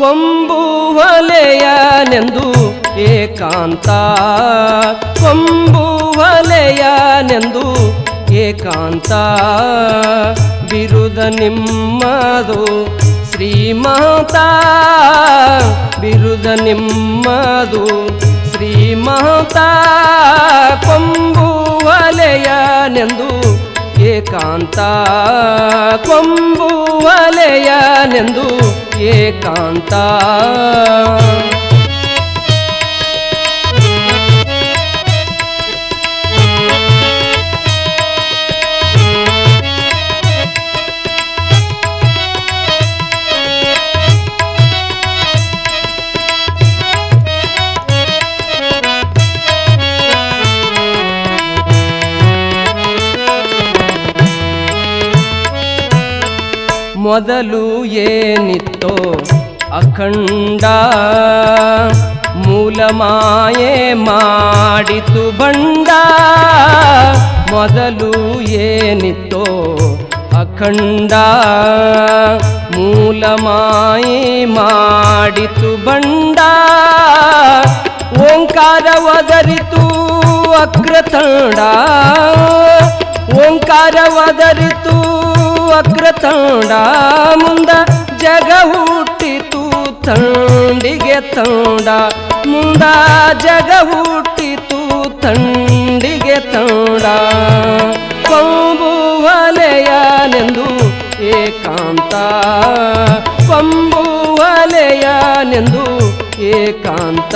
ಕೊಂಬುವಲೆಯನೆಂದು ಏಕಾಂತ. ಕೊಂಬುವಲೆಯನೆಂದು ಏಕಾಂತ. ಬಿರುದ ನಿಮ್ಮದು ಶ್ರೀಮಾತ. ಬಿರುದ ನಿಮ್ಮದು ಶ್ರೀಮಾತ. ಕೊಂಬುವಲೆಯನೆಂದು ಏಕಾಂತ. ಕೊಂಬುವಲೆಯನೆಂದು ಏಕಾಂತ ಮೊದಲು ಏನಿತ್ತೋ ಅಖಂಡ ಮೂಲಮಾಯೆ ಮಾಡಿತು ಬಂಡ ಮೊದಲು ಏನಿತ್ತೋ ಅಖಂಡ ಮೂಲ ಮಾಯೆ ಮಾಡಿತು ಬಂಡ ಓಂಕಾರ ಒದರಿತು ಅಗ್ರತಂಡ. ಓಂಕಾರ ಒದರಿತು ಅಗ್ರತಂಡ ಮುಂದ ಜಗ ಹುಟ್ಟಿತು ತಂಡಿಗೆ ತಂಡ. ಮುಂದ ಜಗ ಹುಟ್ಟಿತು ತಂಡಿಗೆ ತಂಡ. ಕೊಂಬುವಲೆಯನೆಂದು ಏಕಾಂತ. ಕೊಂಬುವಲೆಯನೆಂದು ಏಕಾಂತ.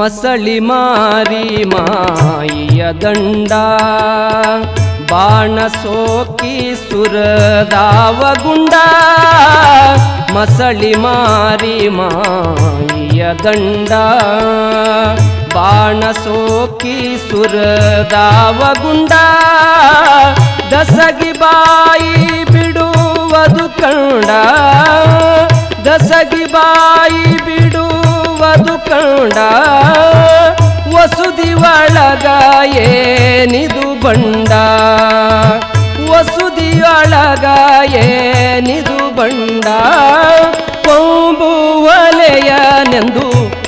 ಮಸಳಿ ಮಾರಿ ಮಾಯಿಯ ದಂಡ. ಬಾಣ ಸೋಕಿ ಸುರದಾವ ಗುಂಡ. ಮಸಳಿ ಮಾರಿ ಮಾಯಿಯ ದಂಡ. ಬಾಣ ಸೋಕಿ ಸುರದಾವ ಗುಂಡ. ದಸಗಿ ಬಾಯಿ ಬಿಡುವುದು ಕಂಡ ದಸಗಿ ಬಾಯಿ ಕಂಡ ವಸುದಿ ಒಳಗ ಏನಿದು ಬಂಡ? ವಸುದಿ ಒಳಗ ಏನಿದು ಬಂಡ? ಕೊಂಬುವಲೆಯನೆಂದು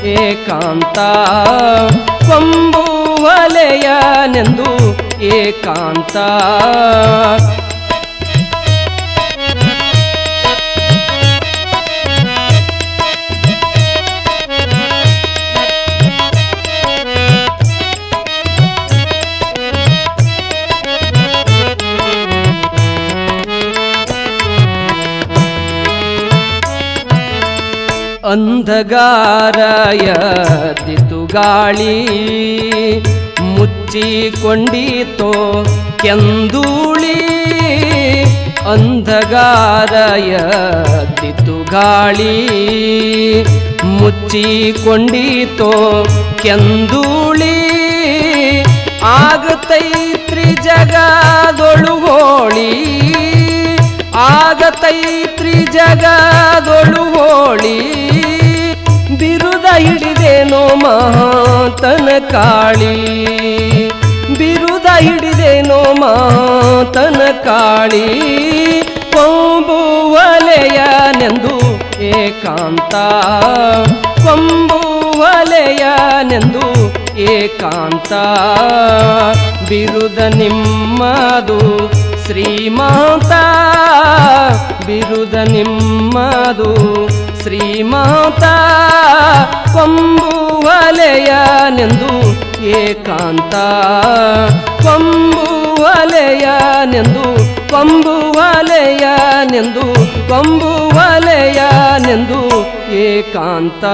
ಏಕಾಂತ? ಕೊಂಬುವಲೆಯನೆಂದು ಏಕಾಂತ? ಅಂಧಗಾರಯದಿತು ಗಾಳಿ ಮುಚ್ಚಿಕೊಂಡಿತೋ ಕೆಂದೂಳಿ ಅಂಧಗಾರಯದಿತು ಗಾಳಿ ಮುಚ್ಚಿಕೊಂಡಿತೋ ಕೆಂದೂಳಿ ಆಗತೈತ್ರಿ ಜಗದೊಳು ಹೋಳಿ ಆಗತೈತ್ರಿ ಜಗದೊಳು ಹೋಳಿ ಬಿರುದ ಹಿಡಿದೇನೋ ಮಾತನ ಕಾಳಿ. ಬಿರುದ ಹಿಡಿದೇನೋ ಮಾತನ ಕಾಳಿ. ಕೊಂಬುವಲೆಯನೆಂದು ಏಕಾಂತ. ಕೊಂಬುವಲೆಯನೆಂದು ಏಕಾಂತ. ಬಿರುದ ನಿಮ್ಮದು ಶ್ರೀಮಾತ. ಬಿರುದ ನಿಮ್ಮದು ಶ್ರೀಮಾತ. ಕೊಂಬುವಲೆಯನೆಂದು ಏಕಾಂತ. ಕೊಂಬುವಲೆಯನೆಂದು ಕೊಂಬುವಲೆಯನೆಂದು ಕೊಂಬುವಲೆಯನೆಂದು ಏಕಾಂತ.